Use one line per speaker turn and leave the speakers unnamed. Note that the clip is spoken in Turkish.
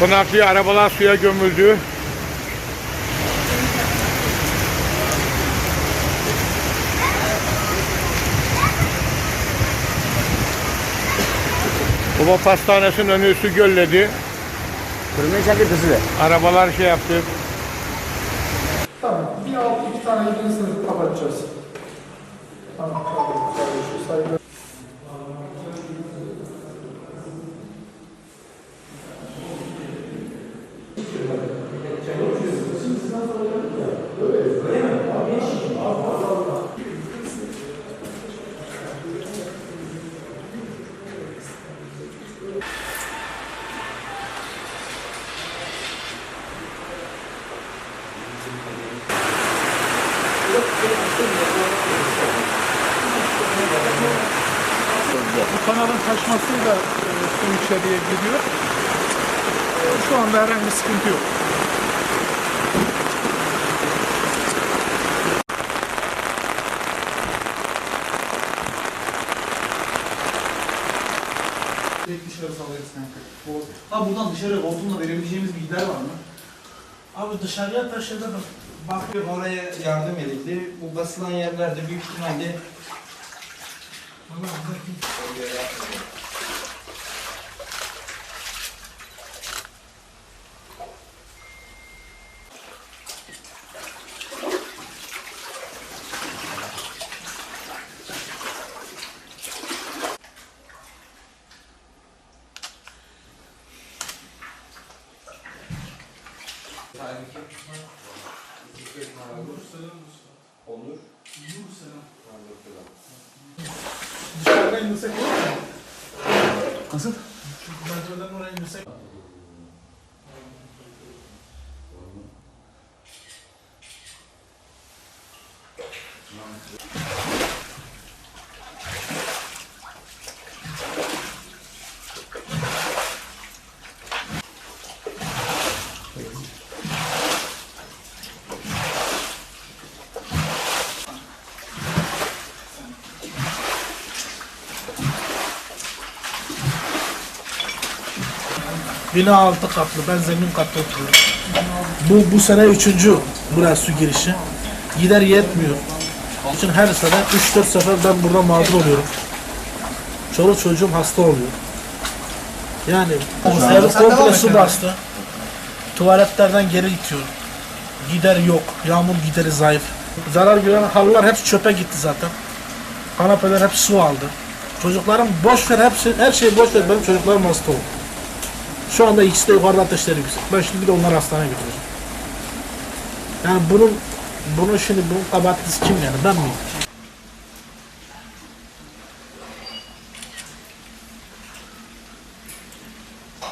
Konaklı'ya arabalar suya gömüldü. Baba pastanesinin önü su gölledi.
Kırmızı çakı kızı.
Arabalar şey yaptı.
Tamam. Bir alt iki tane yeni sınıf kapatacağız. Tamam. Bu kanalın taşmasıyla e, su içeriye giriyor. E, Şu anda herhangi bir sıkıntı yok.
Direkt dışarı sallarız kanka. Ha buradan dışarı hortumla verebileceğimiz bilgiler var mı?
Abi dışarıya taşıdım.
Bakıyorum oraya yardım edildi. Bu basılan yerlerde büyük ihtimalle
Dışarıda indirsek olur mu?
Nasıl?
Merdivenden oraya indirsek. Bina altı katlı. Ben zemin katta oturuyorum. Bu bu sene üçüncü buraya su girişi. Gider yetmiyor. Onun için her sene 3-4 sefer ben burada mağdur oluyorum. Çoluk çocuğum hasta oluyor. Yani ev komple su bastı. Tuvaletlerden geri itiyor. Gider yok. Yağmur gideri zayıf. Zarar gören halılar hepsi çöpe gitti zaten. Kanapeler hep su aldı. Çocuklarım boş ver hepsi, her şeyi boş ver benim çocuklarım hasta oldu. Şu anda ikisi de yukarıda ateşleri yüksek. Ben şimdi bir de onları hastaneye götüreceğim. Yani bunun bunun şimdi bunun kabahatlisi kim yani ben miyim?